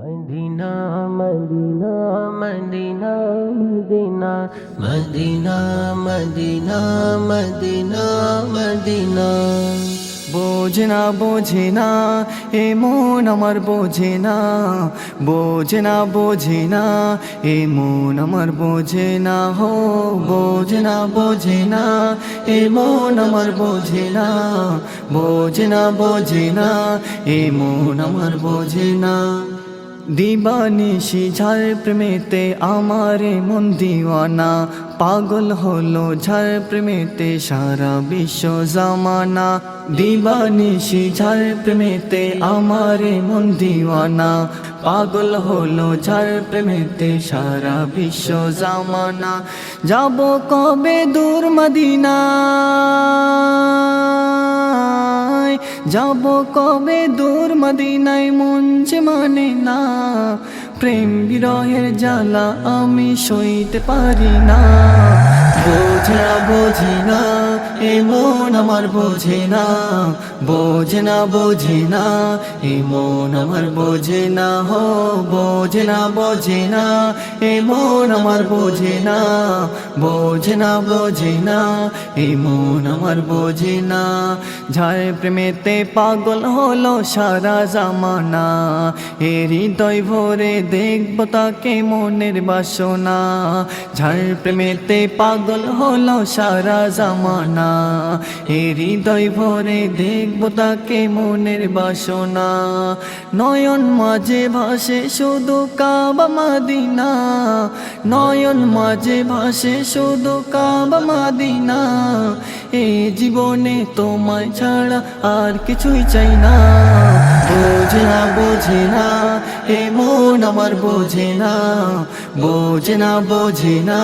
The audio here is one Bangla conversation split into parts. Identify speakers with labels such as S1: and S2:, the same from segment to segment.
S1: Medina Medina Medina Medina Medina Medina Medina Medina.
S2: বোঝে না বোঝে না এ মন আমার বোঝে না বোঝে না বোঝে না এ মন আমার বোঝে না হো বোঝে না বোঝে না এ মন আমার বোঝে না বোঝে না বোঝে না এ মন আমার বোঝে না দিবানিশি ঝাড় প্রেমেতে আমারে মন দিওয়ানা। পাগল হলো ঝাড় প্রেমেতে সারা বিশ্ব জামানা। দিবানিশি ঝাড় প্রেমেতে আমারে মন দিওয়ানা। পাগল হলো ঝাড় প্রেমেতে সারা বিশ্ব জামানা। যাব কবে দূর মদিনা? যাব কবে দূর মদিনায় যে মানে না। প্রেম বিরহের জ্বালা আমি সইতে পারি না। বোঝে না বোঝে না এ মন আমার বোঝে না। বোঝে না বোঝে না এ মন আমার বোঝে না, হো, বোঝে না বোঝে না এ মন আমার বোঝে না। বোঝে না বোঝে না এ মন আমার বোঝে না। ঝাড় প্রেমেতে পাগল হলো সারা জামানা, এ হৃদয় ভরে দেখব তাকে মনের বাসনা। ঝাড় প্রেমেতে পাগল হলো সারা জামানা। এ হৃদয় ভরে দেখব তাকে মনের বাসনা। নয়ন মাঝে ভাসে শুধু কাবা মাদিনা। নয়ন মাঝে ভাসে শুধু কাবা মাদিনা। এ জীবনে তোমায় ছাড়া আর কিছুই চাই না। বোঝে না বোঝে না এ মন আমার বোঝে না বোঝে না বোঝে না,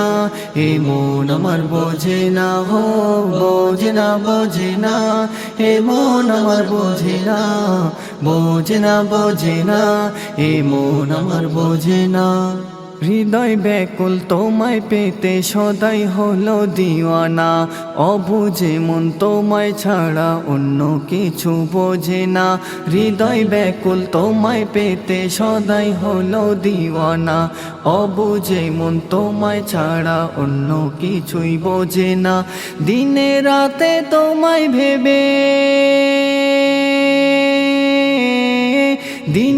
S2: এ মন আমার বোঝে না, হো, বোঝে না বোঝে না, এ মন আমার বোঝে না বোঝে না বোঝে না, এ মন আমার বোঝে না। হৃদয় ব্যাকুল তোমায় পেতে সদাই হলো দিওয়ানা। অবুঝে মন তোমায় ছাড়া অন্য কিছু বোঝে না। হৃদয় ব্যাকুল তোমায় পেতে সদাই হলো দিওয়ানা। অবুঝে মন তোমায় ছাড়া অন্য কিছুই বোঝে না। দিনে রাতে তোমায় ভেবে, দিনে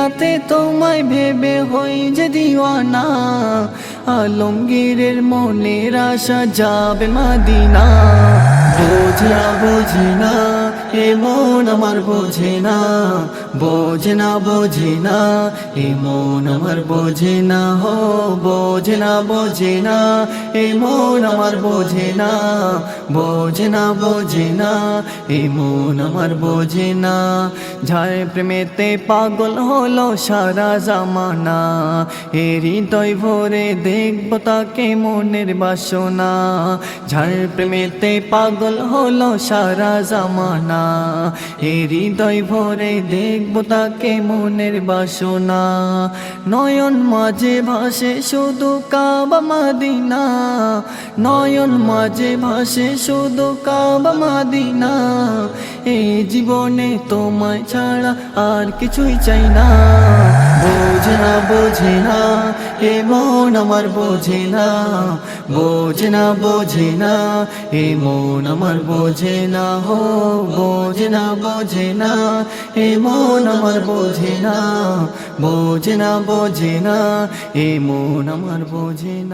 S2: রাতে তোমায় ভেবে হই যে দিওয়ানা। আলমগীরের মনের আশা যাবে মাদিনা। বোঝা না বোঝে না এ মন আমার বোঝে না বোঝে না বোঝে না। এ মন আমার বোঝে না, হো, বোঝে না বোঝে না। এ মন আমার বোঝে না বোঝে না বোঝে না। এ মন আমার বোঝে না। ঝাড় প্রেমেতে পাগল হলো সারা জামানা, এ হৃদয় ভরে দেখব তাকে মনের বাসনা। ঝাড় প্রেমেতে পাগল হলো সারা জামানা হৃদয় ভরে দেখব তাকে মনের বাসনা। নয়ন মাঝে ভাসে শুধু কাবা মাদিনা। নয়ন মাঝে ভাসে শুধু কাবা মাদিনা। এই জীবনে তোমায় ছাড়া আর কিছুই চাই না। বোঝে না বোঝে না এ মন আমার বোঝে না। বোঝে না বোঝে না এ মন আমার বোঝে না, হো, বোঝে না বোঝে না এ মন আমার বোঝে না। বোঝে এ মন আমার বোঝে